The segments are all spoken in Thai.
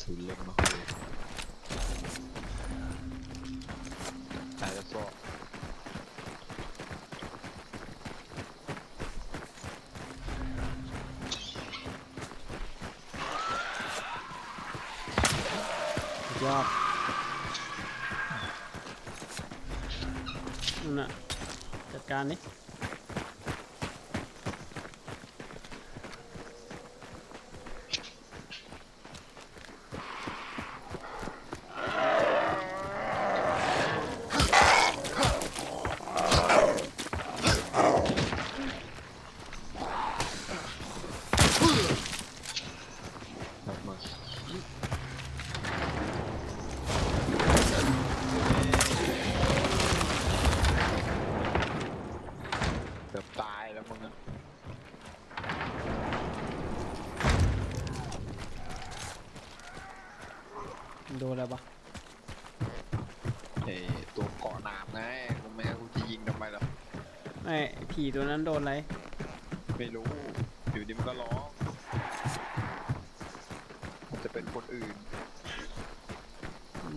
ถือเล็กมาคุยตายแล้วก็สุดยอดนั่นน่ะจัดการนี่ อ้ผีตัวนั้นโดนอะไรไม่รู้อยู่ดีมันก็ร้องจะเป็นคนอื่น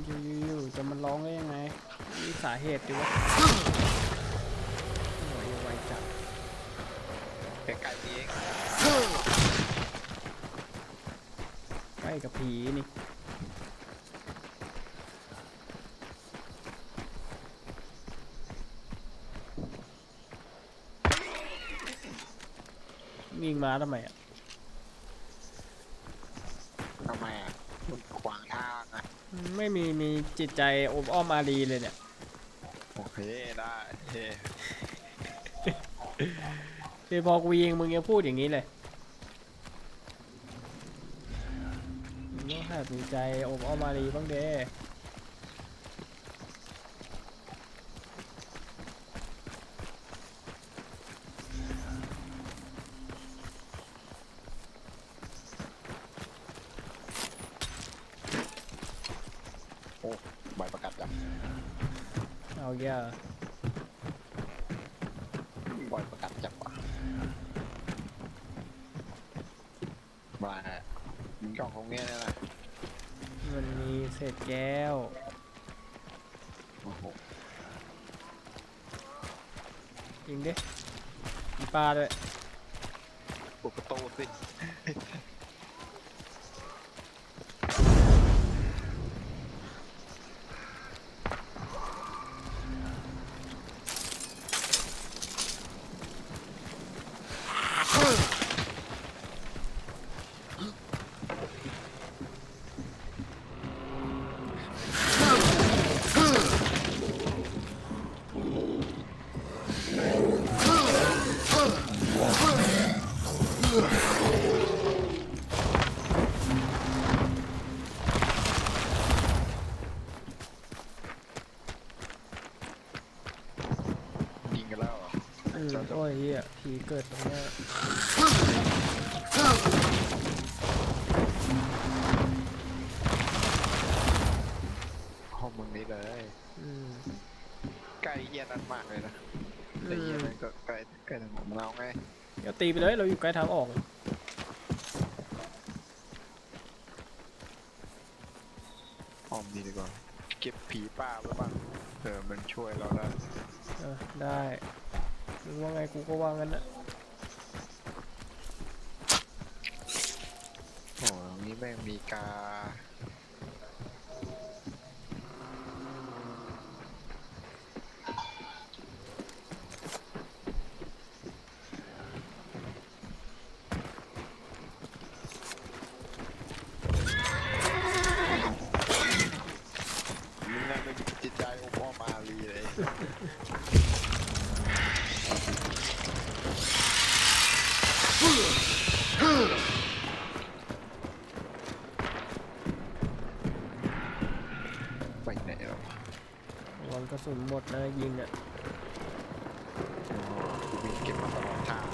อยู่ๆๆจะมันร้องได้ยังไงมีสาเหตุดิวะโอ้ยไวจัดใกล้ๆนี้เองใกล้กับผีนี่ วิ่งมาทำไมอะทำไมอะมันขวางทางอะไม่มีมีจิตใจโอบอ้อมอารีเลยเนี่ย โอเคได้เฮ้คือพอกูยิงมึงยังพูดอย่างนี้เลยมึงต้องหัดมีใจโอบอ้อมอารีบ้างเด้ เอาแย่าบอยประกาศจับว่ะมามึงกล่องของเนี้ยนะมันมีเศษแก้ว โอ้โหยิงดิมีปลาด้วยปุดประตูสิ เกิดตรงเนี้ยห้องมึงนี้เลย อืมใกล้เยียนั้นมากเลยนะอืแต่เยียมนั้นก็ใกล้ใกล้ทางของเราไงเดี๋ยวตีไปเลยเราอยู่ใกล้ทางออกห้องนี้ดีกว่า เก็บผีป้าไว้บ้างเออมันช่วยเราได้ เออได้ มึงว่าไงกูก็ว่างั้นนะโอ้ตรงนี้แม่งมีกามึงน่าเป็นจิตใจโอปอมาลีเลย สุนหมดนะยิงอะอ๋อกูวิ่งเก็บมาตลอดทาง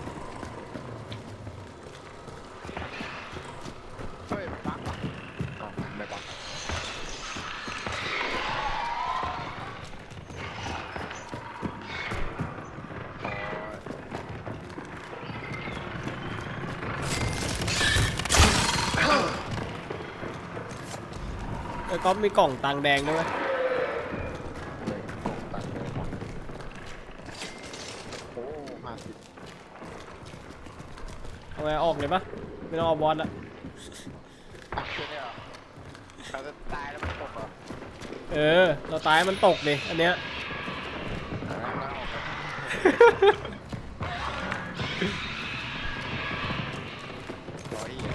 เฮ้ยมันบักว่ะอ๋อไม่บักไอ้ก๊อฟมีกล่องตังแดงด้วยตกตัดเลยหมดโอ้ห้าสิบ เอาไงออกเลยปะไม่ต้องเอาบอสละอะแค่เนี้ยเหรอเราจะตายแล้วมันตกเหรอเออ เราตายมันตกดิอันเนี้ยเอาแล้วเอาแล้วร้อยเหี้ย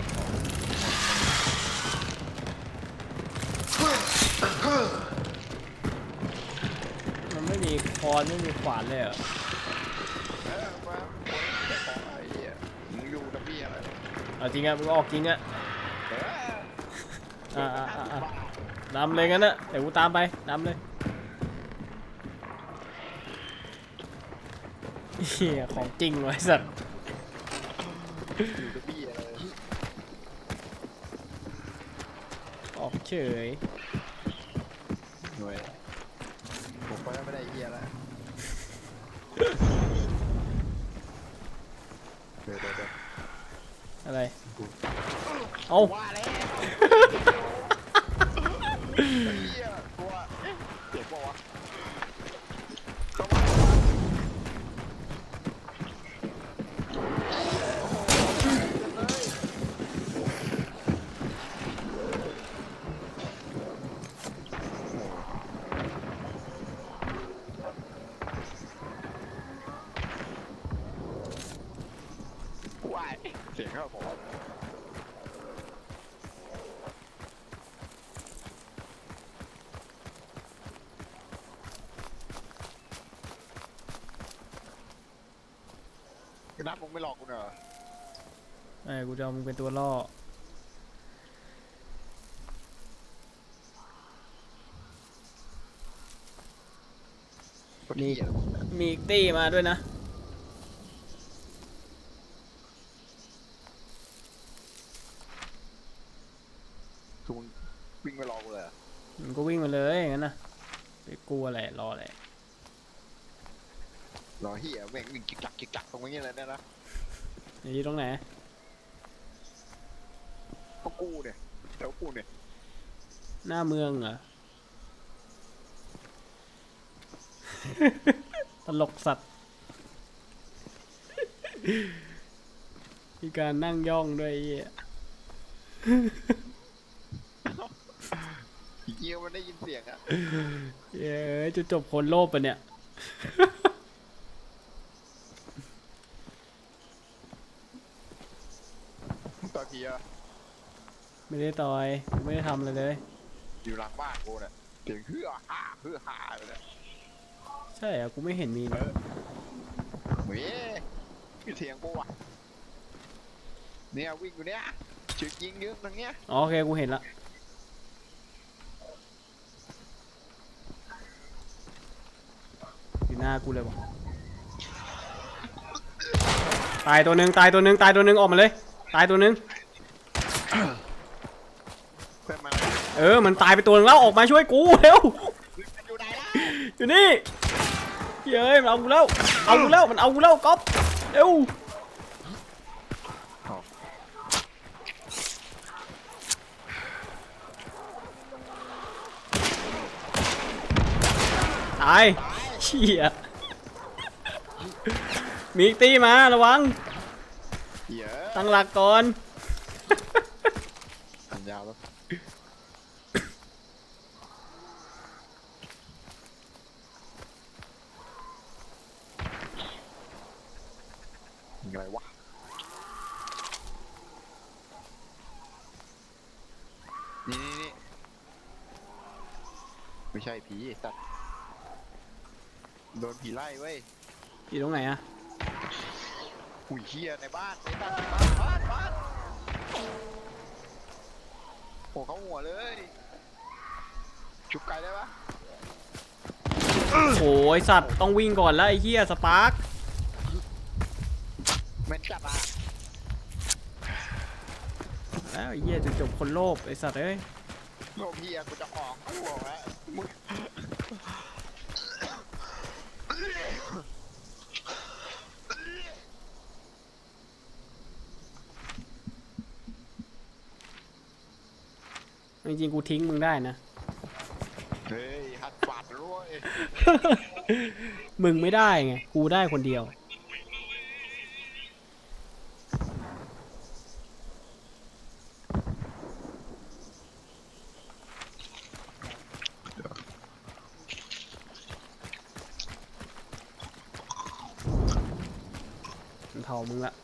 มันไม่มีคอนไม่มีขวานเลยเหรอเออมาโอ้ยเดี๋ยวของไอ้เหี้ยมึงอยู่นะพี่อะไร เอาจริงอะมึงออกจริงอะเอออ่าอ่าอ่าอ่านำเลยงั้นอะเดี๋ยวกูตามไปนำเลยเฮียของจริงไวะไอ้สัตว์อยู่นะพี่อะไรออกเฉยหน่วยผมก็ไม่ได้เหี้ยแล้วเดี๋ยวเดี๋ยวเดี๋ยว อะไร เอาว่าแล้วเหี้ยกลัวเอ๊ะเจ็บปะวะต้องมาว้ายเสียงเข้าผม นัดมึงไม่หลอกกูเหรอไอ้กูจะเอามึงเป็นตัวล่อ นี่มีอีกตี้มาด้วยนะ คือมึงวิ่งไม่หลอกกูเลยเหรอมึงก็วิ่งมาเลยงั้นนะไปกลัวอะไรรออะไร รอเฮียแม่งวิ่งจิกจักจิกจักตรงนี้เลยเนี่ยนะอยู่ตรงไหนเพรากูเนี่ยแถวกูเนี่ยหน้าเมืองเหรอ ตลกสัตว์มีการนั่งย่องด้วยไอ้เหี้ยเฮียมันได้ยินเสียงอะเย้ยจุดจบคนโลภปะเนี่ย ตอนเฮียไม่ได้ต่อยกูไม่ได้ทำอะไรเลย อยู่หลังบ้านกูเนี่ยเสียงเฮือฮ่าเฮือฮ่าเลยเนี่ยใช่เหรอะกูไม่เห็นมีนะเฮ้ยมีเสียงกูอะเนี่ยวิ่งอยู่เนี่ยจึกยิงเยอะตรงเนี้ยอ๋อโอเคกูเห็นละอยู่หน้ากูเลยวะตายตัวหนึ่งตายตัวหนึ่งตายตัวหนึ่งออกมาเลย ตายตัวหนึ่ง เพื่อนมา เออ มันตายไปตัวหนึงแล้วออกมาช่วยกูเร็ว อยู่ไหนล่ะอยู่นี่เย้ยมันเอากูแล้ว เอากูแล้ว มันเอากูแล้วก๊อฟเร็วตายเชี่ยมีอีกตีมาระวังเฮียตั้งหลักก่อน สัญญาแล้วยังไงวะ นี่นี่นี่ไม่ใช่ผีไอ้สัตว์โดนผีไล่เว้ยอยู่ตรงไหนอะหุยเฮียในบ้านในบ้านในบ้านบ้านบ้านโอ้เขาหัวเลยชุบไก่ได้ปะโอ้ยสัตว์ต้องวิ่งก่อนแล้วไอ้เหี้ยสปาร์คแม่นจัดอะ แล้ว ไอ้เหี้ยจะจบคนโลภไอ้สัตว์เอ้ยโลเฮียกูจะออกกูบอกแล้วมึงจริงๆกูทิ้งมึงได้นะ เฮ้ยหัดปัดด้วย มึงไม่ได้ไง กูได้คนเดียว เผามึงละ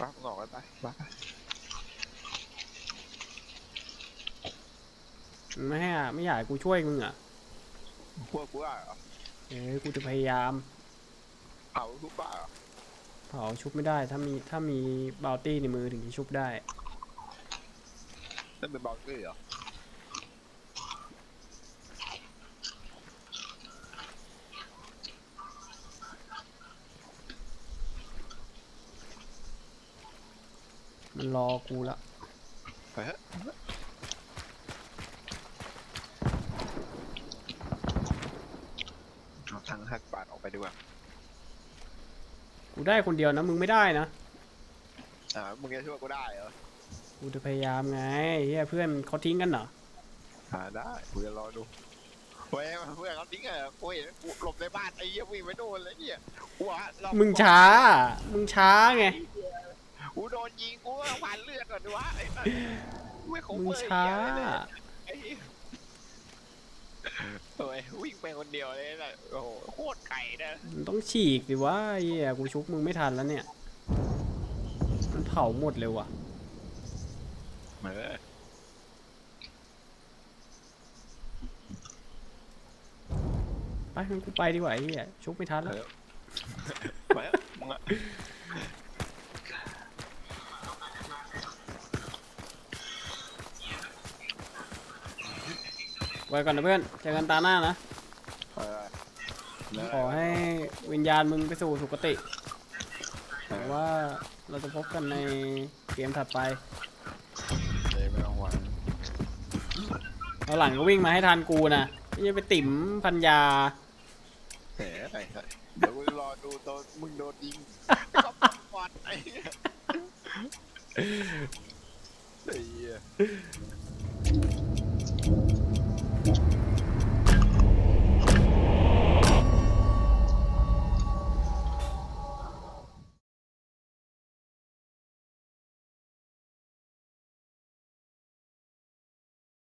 ปักงอกไปไปไปมึงไม่ให้อะไม่อยากให้กูช่วยมึงอะพวกกูอะเหรอเอ้ยกูจะพยายาม เผาทุกบ้าเหรอเผาชุบไม่ได้ถ้ามีถ้ามีบาวตี้ในมือถึงจะชุบได้นั่นเป็นบอลกี้เหรอ มันรอกูละไปเถอะเอาทางหักปัดออกไปดีกว่ากูได้คนเดียวนะมึงไม่ได้นะอ่ามึงจะช่วยกูได้เหรอกูจะพยายามไงเฮียเพื่อนเขาทิ้งกันเหรออ่าได้กูจะรอดูเว้ยเพื่อนเขาทิ้งอะกูเห็นกูหลบในบ้านไอ้เหี้ยวิ่งไปโดนเลยเนี่ยกูว่าเรามึงช้า มึงช้าไง กูโดนยิงกูก็ผ่านเลือดก่อนดูวะไอ้สัสไม่คงมึงเปิดช้า เหี้ยเลยไอ้เหี้ยโอ้ยวิ่งไปคนเดียวเลยนะโอ้โหโคตรไก่นะมันต้องฉีกสิวะเฮียกูชุบมึงไม่ทันแล้วเนี่ย มันเผาหมดเลยว่ะ เออไปงั้นกูไปดีกว่าไอ้เฮียชุบไม่ทันแล้ว ไปเถอะมึงอะ ไว้ก่อนนะเพื่อนเจอกันตาหน้านะ เออเลิกขอให้วิญญาณมึงไปสู่สุคติหวังว่าเราจะพบกันในเกมถัดไปเดี๋ยวไม่ต้องหวังเอาหลังก็วิ่งมาให้ทันกูนะไม่ใช่ไปติ่มพันยาแหมไอ้สัสเดี๋ยวกูรอดูตอนมึงโดนยิงก็ปัดกอดไอ้เหี้ยไอ้เหี้ย